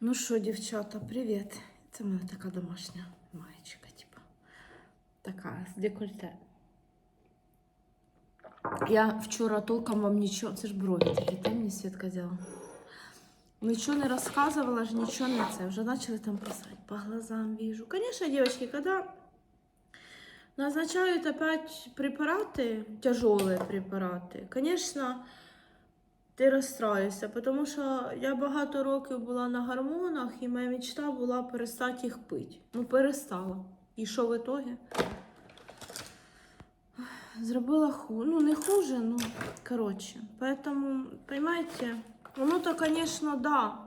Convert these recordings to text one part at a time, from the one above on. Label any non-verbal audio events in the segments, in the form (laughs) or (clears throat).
Ну що, дівчата, привіт. Це в мене така домашня маєчка, типу. Така з декольте. Я вчора толком вам нічого. Це ж брові такі темні Світка взяла. Нічого не розказувала ж, нічого не це. Вже почали там писати. По глазам вижу. Конечно, девочки, когда назначают опять препараты, тяжелые препараты, конечно, ти розстраюєшся, тому що я багато років була на гормонах, і моя мечта була перестати їх пити. Ну, перестала. І що в ітогі? Зробила хуже. Ну, не хуже, ну, коротше. Поэтому, понимаете, воно то, звісно, да.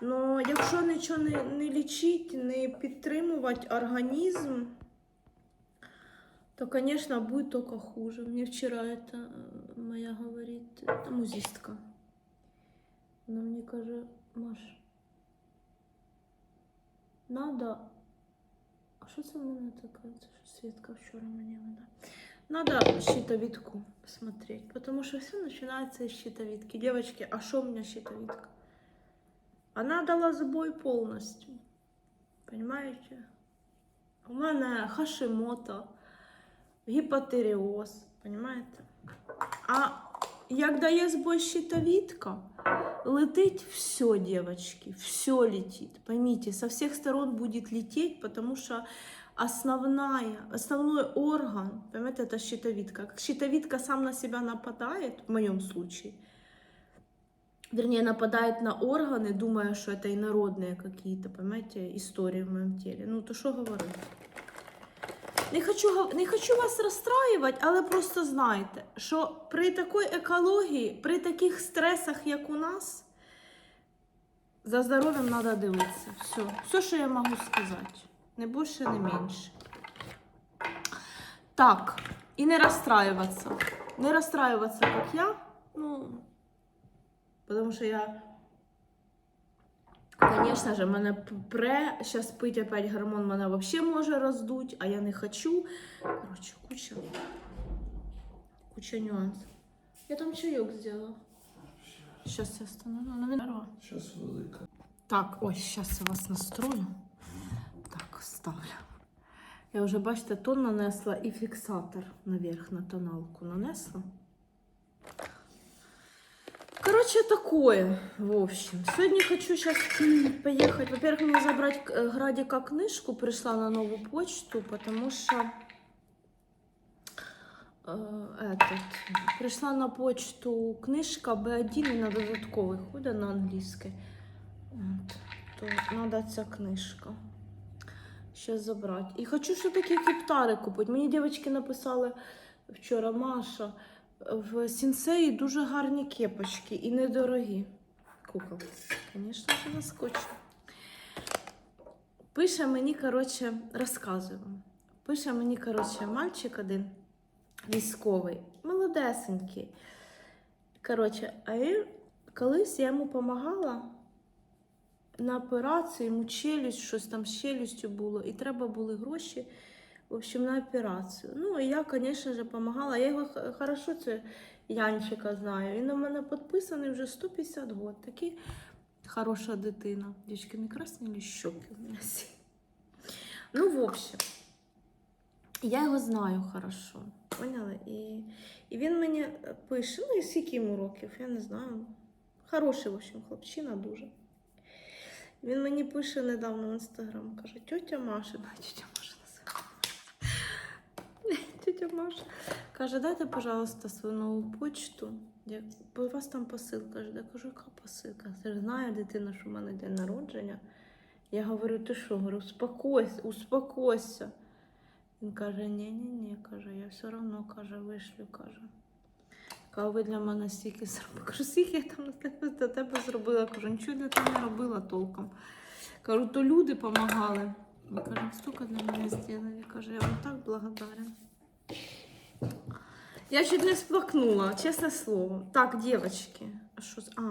Но якщо нічого не, не лічити, не підтримувати організм, то, конечно, будет только хуже. Мне вчера это э, моя говорит, это музистка. Она мне каже, Маш, надо. А що це в мене таке? Це що Світка вчора мені видала. Надо щитовидку посмотреть, потому что все начинается из щитовидки. Девочки, а что у меня щитовидка? Она дала сбой полностью. Понимаете? У мене хашимото, гіпотереоз, понимаете? А як дає збой щитовідка, летить все, девочки, все летит. Поймите, со всех сторон будет лететь, потому что основная, основной орган, понимаете, это щитовидка. Как щитовидка сам на себя нападает, в моем случае, вернее, нападает на органы, думая, что это инородные какие-то, понимаете, истории в моем теле. Ну, то что говорить? Не хочу, не хочу вас розстраювати, але просто знайте, що при такій екології, при таких стресах, як у нас, за здоров'ям треба дивитися. Все. Все, що я можу сказати. Не більше, не менше. Так, і не розстраюватися. Не розстраюватися, як я. Ну, тому що я Конечно же, мене пре, сейчас пить опять гормон мене вообще може роздуть, а я не хочу. Короче, куча, куча нюансів. Я там чайок сделала. Сейчас я остановлю. Ну, нерва. Велика. Так, ой, сейчас я вас настрою. Так, ставлю. Я вже, бачите, тон нанесла і фіксатор наверх на тоналку нанесла. Короче, такое, в общем. Сегодня хочу сейчас поехать. Во-первых, мне забрать э, Градика книжку. Пришла на новую почту, потому что э, этот, пришла на почту книжка Б1 і на додатковий ходить на англійський. От, то надо ця книжка. Ще забрати. І хочу ще такі кептари купити. Мені дівчатки написали вчора Маша. В сінсеї дуже гарні кепочки і недорогі. Кукол. Звісно ж, наскочу. Пише мені, коротше, розказую вам. Пише мені, коротше, мальчик один військовий, молодесенький. Коротше, а він колись я йому допомагала на операцію, йому челюсть, щось там з челюстю було, і треба були гроші. В общем, на операцію. Ну, і я, звісно ж, допомагала. Я його хорошо, це Янчика знаю. Він у мене підписаний вже 150 років. Такий хороша дитина. Дівчатки, не красні щоки у мене. Ну, в общем, я його знаю хорошо. Поняли? І, і він мені пише, ну і скільки йому років, я не знаю. Хороший, в общем, хлопчина дуже. Він мені пише недавно в інстаграм, каже, тьотя Маша, да, тьотя Маша. Тетя Маша каже, дайте, пожалуйста, свою нову почту. Я, у вас там посилка. Я кажу, яка посилка? Це ж знає дитина, що в мене день народження. Я говорю, ти що? Говорю, успокойся, успокойся. Він каже, ні, ні, ні, каже, я все одно каже, вишлю, каже. Каже, ви для мене стільки зробили. Кажу, скільки я там для тебе зробила. Кажу, нічого для тебе не робила толком. Кажу, то люди допомагали. Каже, стільки для мене зробили. Каже, я вам так благодарен. Я чуть не сплакнула, чесне слово. Так, девочки. А що? з- А.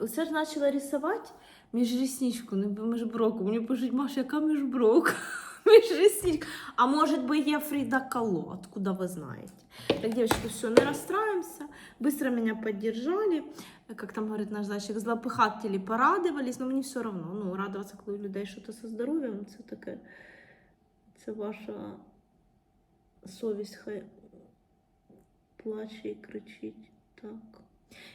Оце ж почала рисувати між рісничку, не між броком. Мені пишуть, Маша, яка між брок? (laughs) Між ресничками. А может быть, я Фрида Кало, откуда вы знаете? Так, девочки, все, не расстраиваемся. Быстро меня поддержали. Как там говорит наш зайчик, злопыхатели порадовались, но мне все равно. Ну, радуватися, коли у людей щось зі здоров'ям, це таке. Це ваша совість хай плаче и кричить. Так.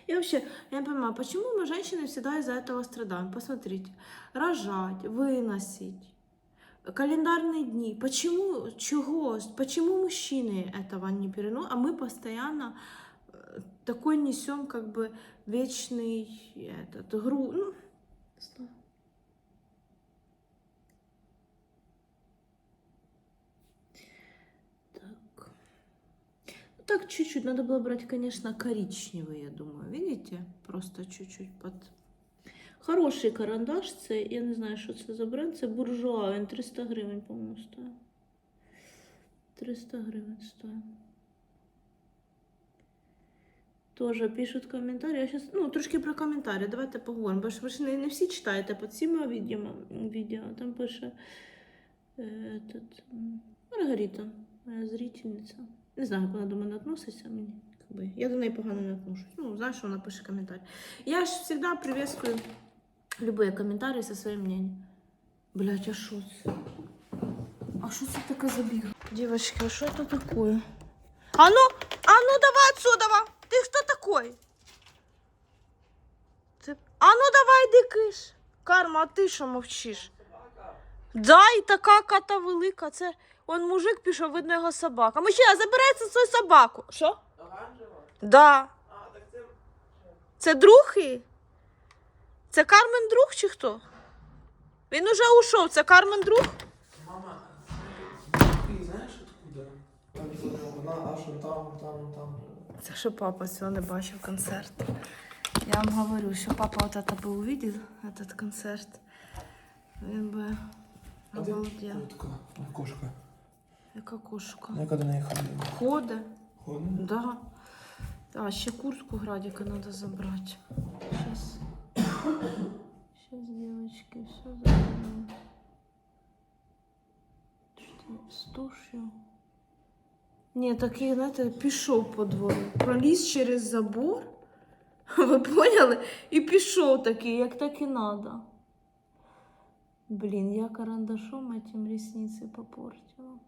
И вообще, я не понимаю, почему мы, женщины, всегда из-за этого страдаем? Посмотрите, рожать, выносить, календарные дни. Почему, чего, почему мужчины этого не переносят, а мы постоянно э, такой несем как бы вечный этот, гру... Ну, Так, чуть-чуть. Надо было брать, конечно, коричневый, я думаю. Видите? Просто чуть-чуть под... Хороший карандаш, це, я не знаю, що це за бренд, це буржуа, він 300 гривень, по-моєму, стоїть. 300 гривень стоїть. Тоже пишуть коментарі. Я щас, ну, трошки про коментарі. Давайте поговоримо. Бо ж ви ж не, не всі читаєте під цими відео. відео. Там пише е, этот, м, Маргарита, моя зрительниця. Не знаю, як вона до мене відноситься. Мені, я до неї погано не отношусь. Ну, знаєш, що вона пише коментарі. Я ж завжди приветствую любые коментарі зі своїм мнением. Блять, а що це? А що це таке за біг? Девочки, а що це таке? А ну, а ну давай отсюда! Ти хто такой? Це... А ну давай, дикиш. Карма, а ти що мовчиш? Да, і така ката велика. Це он мужик пішов, видно його собака. Мужчина, забирайте свою собаку. Що? Оранжева? Да. А, так це Це друг її? Це Кармен друг чи хто? Він уже ушов. Це Кармен друг? мама. Ти знаєш откуда? Вона аж там, там, там. Це що папа сьогодні бачив концерт. Я вам говорю, що папа от это би увидел, этот концерт. Він би обалдел. Кошка. Яка кошка. Я коли на їх ходила. Ходе. Ходила? Да. А, ще куртку Градика надо забрать. Сейчас. Сейчас, девочки, все заберем. Что с тушью? Ні, такий, знаєте, пішов по двору. Проліз через забор. (laughs) Ви поняли? І пішов такий, як так і надо. Блін, я карандашом этим ресниці попортила.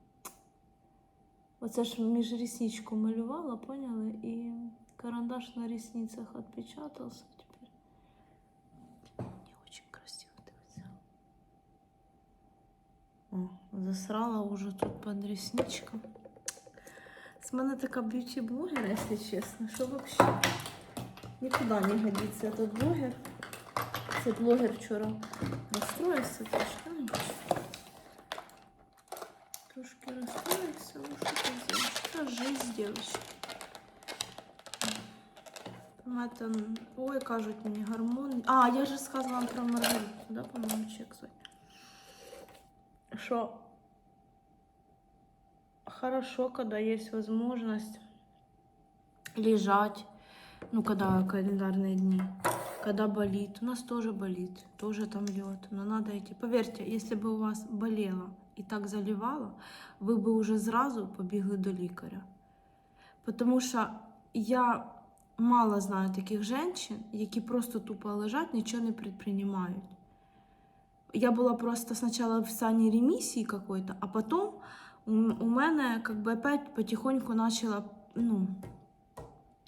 Оце ж між ресничку малювала, поняли? І карандаш на ресницях отпечатался теперь. Не очень красиво дивиться. О, засрала уже тут под ресничком. З мене така б'юті-блогер, якщо чесно, що вообще нікуди не годиться этот блогер. Цей блогер вчора розстроївся трошки. Трошки расстроился, ну что это жизнь, девочки. Это, ой, кажуть мені гормони. А, я же сказала вам про Маргариту, да, по-моєму, чек. Что хорошо, когда есть возможность лежать, ну, когда календарные дни, когда болит. У нас тоже болит, тоже там лед, но надо идти. Поверьте, если бы у вас болело і так заливало, ви би уже зразу побігли до лікаря. Тому що я мало знаю таких жінок, які просто тупо лежать, нічого не предпринимають. Я була просто спочатку в стані ремісії какой-то, а потім у, мене как бы опять потихоньку начало ну,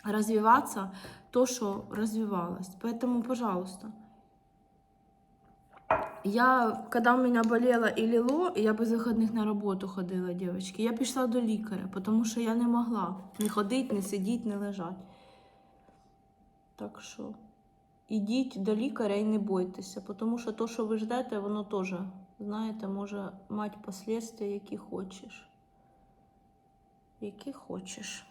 развиваться то, что развивалось. Поэтому, пожалуйста, я, когда у меня болело и лило, я без выходных на работу ходила, девочки, я пішла до лікаря, потому що я не могла не ходить, не сидіть, не лежать. Так що ідіть до лікаря і не бойтеся, тому що то, що ви ждете, воно теж, знаєте, може мати последствия, які хочеш. Які хочеш.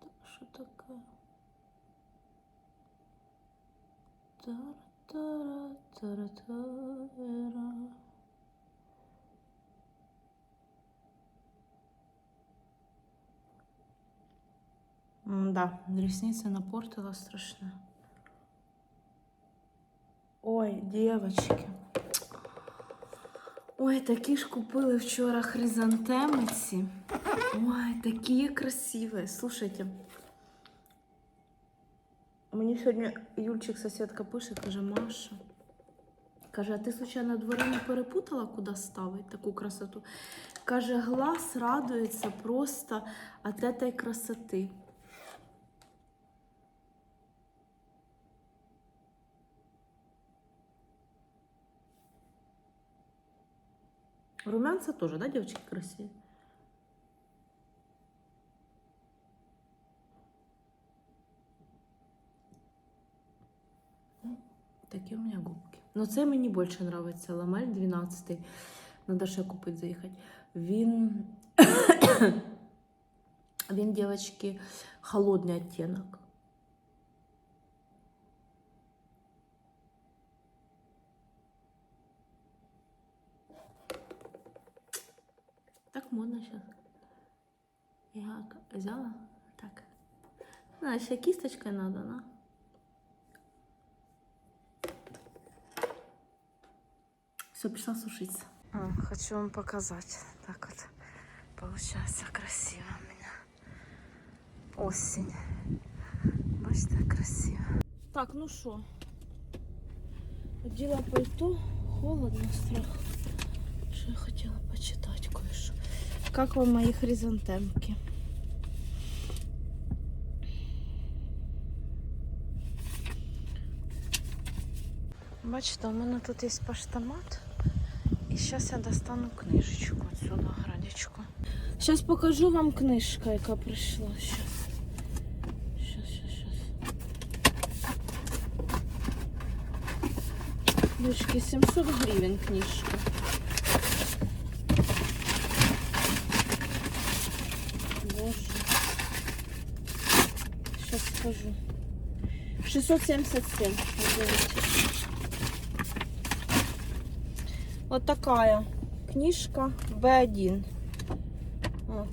Так, що таке? Тара-тара-тара-тара. Да, ресницы напортила страшно. Ой, девочки. Ой, такі ж купили вчора хризантемиці. Ой, такі красиві. Слушайте. Мені сьогодні Юльчик сусідка пише, каже, Маша. Каже, а ти случайно двори не перепутала, куди ставить таку красоту? Каже, глаз радується просто от этой красоти. Румянца тоже, да, девочки, красивые? Такі у мене губки. Ну, це мені більше подобається. Ламель 12. Надо ще купити, заїхати. Він. (coughs) Він, девочки, холодний оттенок. Так модно сейчас. Я взяла. Так. Ну, еще кисточкой надо, на. Все, пришла сушиться. хочу вам показать. Так вот. Получается красиво у меня. Осень. Бачите, красиво. Так, ну что? Одела пальто. Холодно, страх. Что я хотела почитать кое-что. Как вам мои хризантемки? Бачите, у мене тут є поштомат. Зараз я достану книжечку отсюда, градечку. Зараз покажу вам книжка, яка прийшла. Зараз. Зараз, зараз, зараз. Дочки, 700 гривень книжка. Боже. Сейчас скажу. 677. Извините. Вот такая книжка B1. Вот.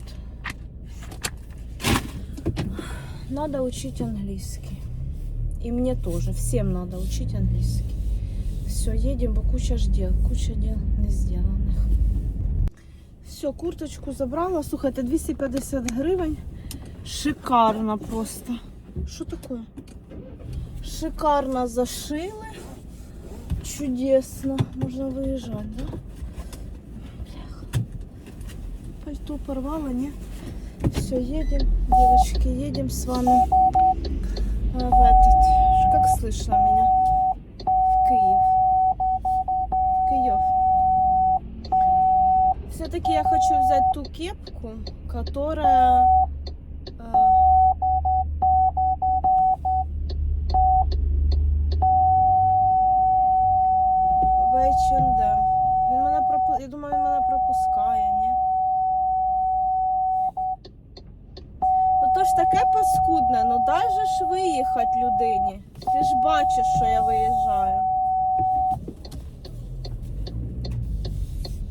Надо учить английский. И мне тоже. Всем надо учить английский. Все, едем, бо куча ж. Куча дел не сделанных. Все, курточку забрала. Слухайте, 250 гривень. Шикарно просто. Що таке? Шикарно зашили. Чудесно. Можно выезжать, да? Бляха. Пальто порвала, не? Все, едем, девочки, едем с вами э, в этот. Как слышно меня? В Киев. В Киев. Все-таки я хочу взять ту кепку, которая бачиш, що я виїжджаю.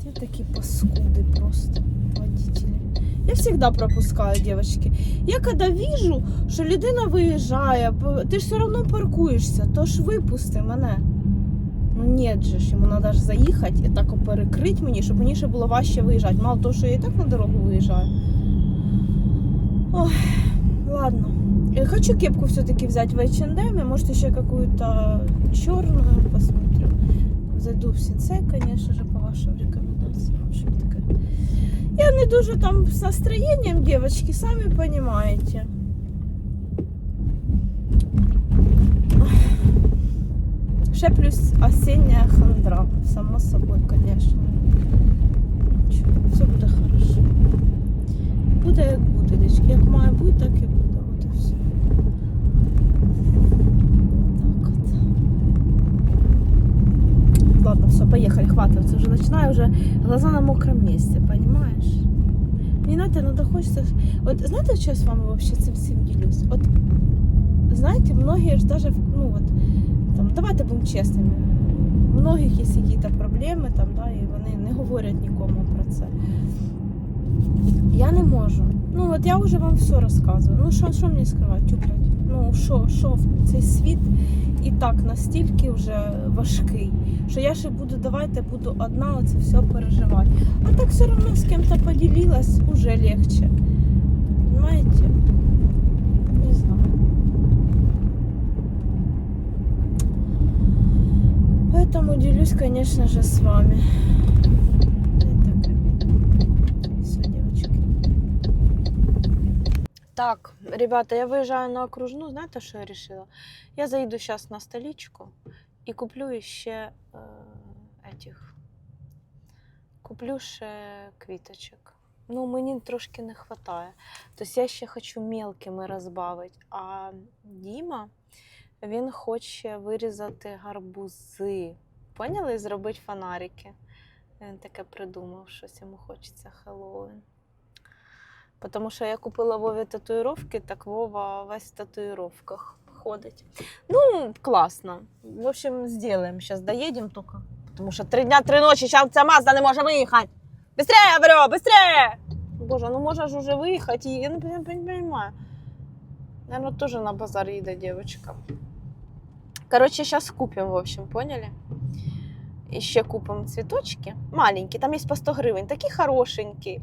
Ти такі паскуди просто, водителі. Я всегда пропускаю, девочки. Я когда вижу, що людина виїжджає, ти ж все одно паркуєшся, то ж випусти мене. Ну ні же ж, йому треба ж заїхати і так перекрити мені, щоб мені ще було важче виїжджати. Мало того, що я і так на дорогу виїжджаю. Ой, ладно. Э, Хочу кепку все-таки взять в H&M, может еще какую-то черную посмотрю. Зайду в Сенсей, конечно же, по вашим рекомендациям. В общем, такая. Я не дуже там с настроением, девочки, сами понимаете. Ще плюс осіння хандра, само собою, конечно. Нічого, все буде хорошо. Буде як буде, дочки. Як має бути, так і буде. Ладно, все, поехали, хватит. Уже начинаю уже глаза на мокром месте, понимаешь? Мені знаєте, надо хочеться. От знаєте, що я з вами вообще цим всім ділюсь? От знаєте, многие ж даже, ну вот, там, давайте будемо чесними. У многих є якісь проблеми, там, да, і вони не говорять нікому про це. Я не можу. Ну, от я вже вам все розказую. Ну, що, що мені скривати, тюплять? Ну, що, що цей світ і так настільки вже важкий, що я ще буду, давайте буду одна оце все переживати. А так все одно з ким-то поділилась, уже легче. Понимаете? Не знаю. Поэтому делюсь, конечно же, с вами. Все, девочки. Так, ребята, я виїжджаю на окружну. Знаєте, що я вирішила? Я заїду зараз на столичку і куплю ще е, этих. Куплю ще квіточок. Ну, мені трошки не вистачає. Тобто я ще хочу мелкими розбавити. А Діма, він хоче вирізати гарбузи. Поняли? Зробити фонарики. Він таке придумав, щось йому хочеться Хеллоуін. Тому що я купила Вові татуїровки, так Вова весь в татуїровках ходить. Ну, класно. В общем, сделаем. Сейчас доедем только. Потому что три дня, три ночи, сейчас ця Мазда не може виїхати. Быстрее, говорю, быстрее! Боже, ну можеш уже виїхати, я не, понимаю. Наверное, тоже на базар їде девочка. Короче, сейчас купим, в общем, поняли? І ще купимо цвіточки. Маленькі, там є по 100 гривень, такі хорошенькі.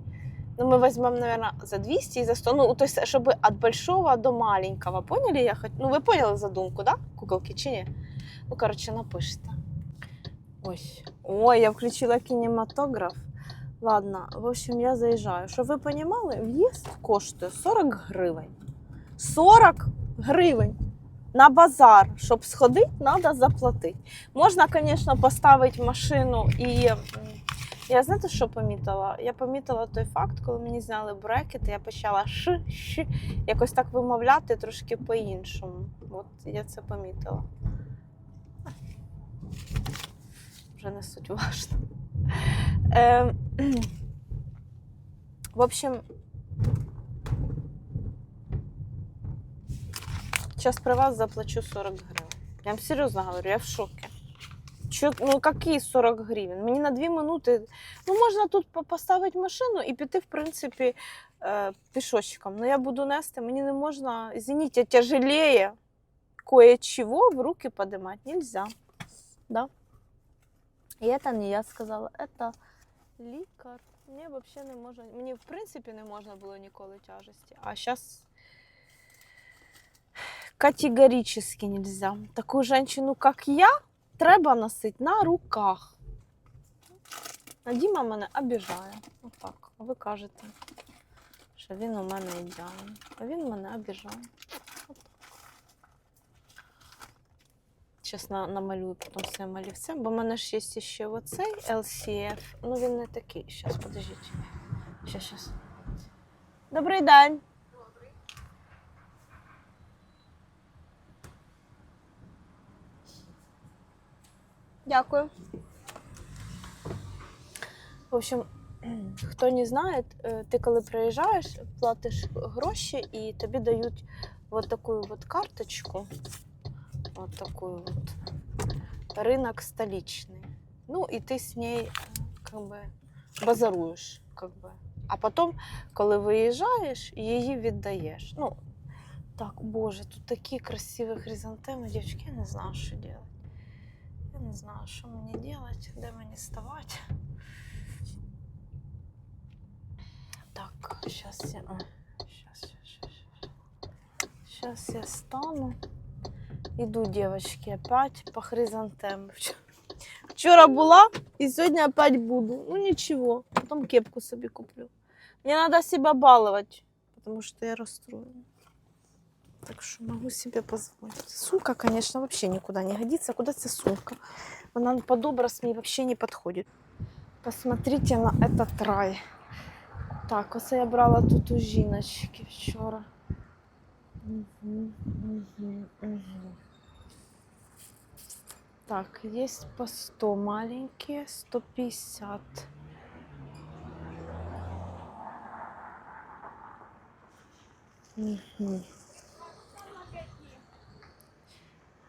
Ну, мы возьмем, наверное, за 200 и за 100. Ну, то есть, чтобы от большого до маленького. Поняли? Я хот... Ну, вы поняли задумку, да? Куколки, чи ні? Ну, короче, напишите. Ой. Ой, я включила кинематограф. Ладно, в общем, я заїжджаю. Щоб ви розуміли, в'їзд коштує 40 гривень. 40 гривень на базар. Щоб сходити, треба заплатити. Можна, звісно, поставити машину і. я знаєте, що помітила? Я помітила той факт, коли мені зняли брекети, я почала ш, ш, якось так вимовляти трошки по-іншому. От я це помітила. Вже не суть важно. Е, в общем, сейчас при вас заплачу 40 гривен. Я вам серьезно говорю, я в шоке. Чо, ну які 40 гривень? Мені на 2 минути. Ну, можна тут поставити машину і піти, в принципі, е, пішочком. Ну, я буду нести, мені не можна, извините, тяжелее кое-чего в руки поднимать нельзя. Да? І це не я сказала, це лікар. Мені взагалі не можна, мені в принципі не можна було ніколи тяжесті. А зараз категорически нельзя. Таку женщину, як я, треба носити на руках. А Діма мене обіжає. Отак. А ви кажете, що він у мене ідеальний. А він мене обіжає. На, намалюю потім своїм олівцем, бо в мене ж є ще оцей LCF. Ну він не такий. Зараз, подождіть. Щас, щас. Добрий день. Дякую. В общем, (clears throat) хто не знає, е, ти коли приїжджаєш, платиш гроші і тобі дають вот таку вот карточку. Вот такую вот. Рынок столичный. Ну, і ти з нею как бы, базаруєш. Как бы. А потім, коли виїжджаєш, її віддаєш. Ну, так, боже, тут такі красиві хризантеми, дівчатки, я не знаю, що робити. Я не знаю, що мені делать, де мені ставати. Так, сейчас я. Сейчас, сейчас, сейчас. Сейчас я стану. Иду, девочки, опять по хризантемам. Вч- Вчора була і сьогодні опять буду. Ну нічого, потім кепку собі куплю. Мені треба себе балувати, тому що я розстроєна. Так що можу себе позволити. Сумка, конечно, вообще никуда не годится. Куда ця сумка? Вона под образ мне вообще не подходит. Посмотрите на этот рай. Так, оце я брала тут у жіночки вчора. Угу, угу, угу. Так, есть по 100 маленькие, 150. Угу.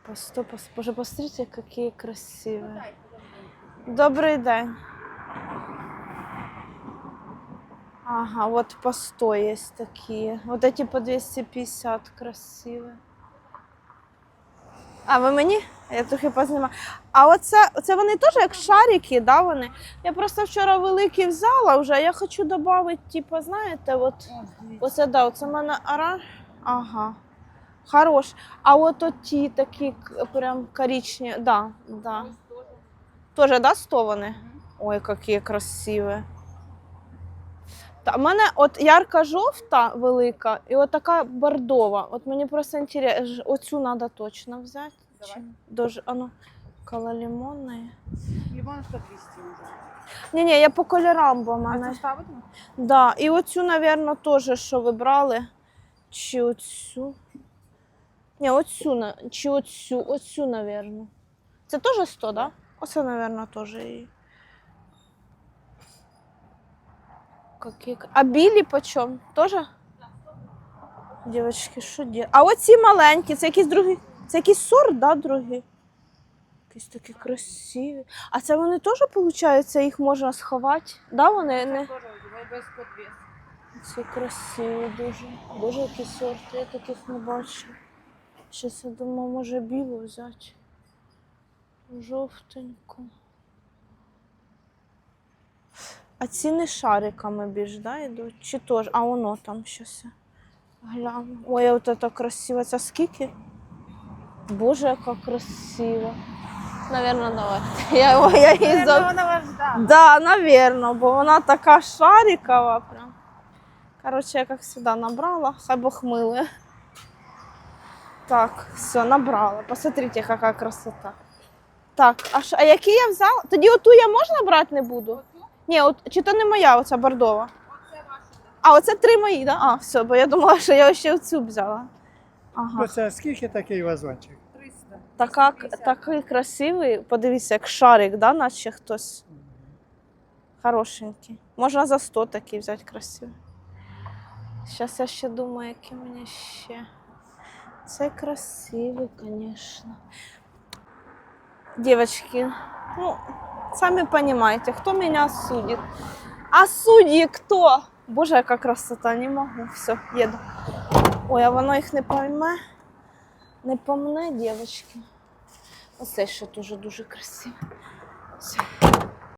По 100, по 100. Боже, посмотрите, какие красивые. Добрый день. Ага, вот по 100 есть такие. Вот эти по 250 красивые. А вы мне? Я трохи познімаю. А оце, оце вони теж як шарики, да, вони? Я просто вчора великі взяла вже, я хочу додати, типу, знаєте, от, оце, да, оце в мене ара. Ага. Хорош. А от ті такі к- прям коричневі, да, да. Тоже, да, 100 вони? Ой, які красиві. Та в мене от ярка жовта велика і от така бордова. От мені просто інтересно, оцю треба точно взяти. Давай. Чи Дуже, а ну, коло лимонної. Лимон 100 200 уже. Ні, ні, я по кольорам, бо в А мене. це ставити? Да, і оцю, напевно, теж, що ви брали. Чи оцю. Ні, оцю, на- чи оцю, оцю, напевно. Це теж 100, да? Оце, напевно, теж її. Какие... А білі по чому? Тоже? Дівчатки, що де? А оці маленькі, це якийсь другий. Це якийсь сорт, да, другий? Якісь такі красиві. А це вони теж, виходить, їх можна сховати? Да, вони не. Без подвес. Ці красиві дуже. Дуже які сорти, я таких не бачу. Щас я думаю, може білу взяти. Жовтеньку. А ці не шариками більш, да, йдуть? Чи теж? А воно там щось. Гляну. Ой, от це красиво. Це скільки? Боже, яка красива. Наверно, давай. (laughs) Я, ой, я її за... вона вас ждала. Да, наверно, бо вона така шарикова прям. Короче, я как всегда набрала, хай Бог милує. Так, все, набрала. Посмотрите, какая красота. Так, а, ш... а які я взяла? Тоді оту я можна брати не буду? Ні, от, чи то не моя оця бордова? Оце ваша. А, оце три мої, да? А, все, бо я думала, що я ще оцю взяла. Ага. Оце скільки такий вазончик? 300. Така, 250. такий красивий, подивіться, як шарик, да, наче хтось. Хорошенький. Можна за 100 такий взяти красивий. Зараз я ще думаю, які мені ще. Це красивий, звісно. Девочки, ну, сами понимаете, кто меня судит. А судьи кто? Боже, яка красота, не можу. Все, їду. Ой, а воно їх не пойме. Не помне, дівчатки. Оце ще дуже дуже красиво. Все.